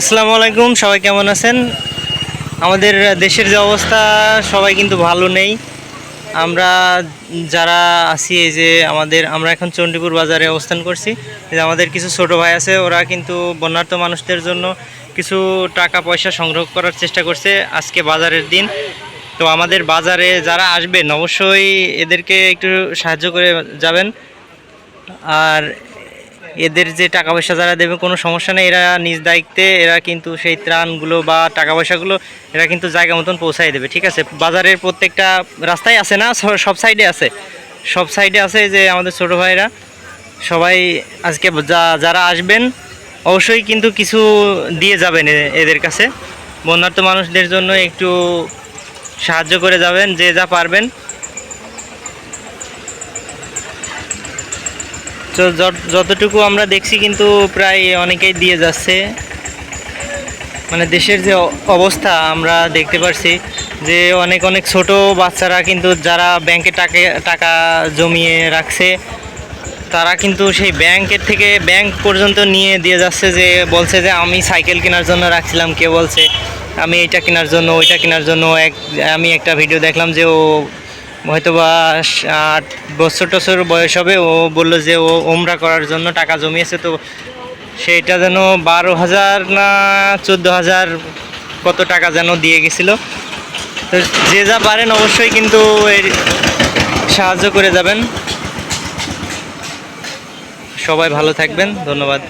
আসসালামু আলাইকুম, সবাই কেমন আছেন? আমাদের দেশের যে অবস্থা, সবাই কিন্তু ভালো নেই। আমরা যারা আছি, এই যে আমাদের, আমরা এখন চণ্ডীপুর বাজারে অবস্থান করছি। যে আমাদের কিছু ছোট ভাই আছে, ওরা কিন্তু বন্যার্থ মানুষদের জন্য কিছু টাকা, পয়সা সংগ্রহ করার চেষ্টা করছে আজকে বাজারের দিন। তো আমাদের বাজারে যারা আসবেন, অবশ্যই এদেরকে একটু সাহায্য করে যাবেন। আর এদের যে টাকা পয়সা যারা দেবে কোনো সমস্যা নেই। এরা নিজ দায়িত্বে, এরা কিন্তু সেই ত্রাণগুলো বা টাকা পয়সাগুলো এরা কিন্তু জায়গা মতন পৌঁছাই দেবে, ঠিক আছে? বাজারের প্রত্যেকটা রাস্তায় আছে না? সব সাইডে আছে। সব সাইডে আছে যে আমাদের ছোটো ভাইরা। সবাই আজকে যা- যারা আসবেন, অবশ্যই কিন্তু কিছু দিয়ে যাবেন এদের কাছে। বন্যার্থ মানুষদের জন্য একটু সাহায্য করে যাবেন, যে যা পারবেন। তো যত- যতটুকু আমরা দেখছি কিন্তু প্রায় অনেকেই দিয়ে যাচ্ছে। মানে দেশের যে অবস্থা, আমরা দেখতে পারছি যে অনেক অনেক ছোট বাচ্চারা কিন্তু যারা ব্যাংকে টাকা টাকা জমিয়ে রাখছে, তারা কিন্তু সেই ব্যাংকের থেকে ব্যাংক পর্যন্ত নিয়ে দিয়ে যাচ্ছে যে, বলছে যে, আমি সাইকেল কেনার জন্য রাখছিলাম। কে বলছে, আমি এটা কেনার জন্য, ওইটা কেনার জন্য। এক আমি একটা ভিডিও দেখলাম যে ও হয়তো বা আট বছর টছর বয়স হবে, ও বলল যে ও ওমরা করার জন্য টাকা জমিয়েছে, তো সেইটা যেন বারো হাজার না চোদ্দ হাজার কত টাকা যেন দিয়ে গেছিল। তো যে যা পারেন অবশ্যই কিন্তু এর সাহায্য করে যাবেন। সবাই ভালো থাকবেন, ধন্যবাদ।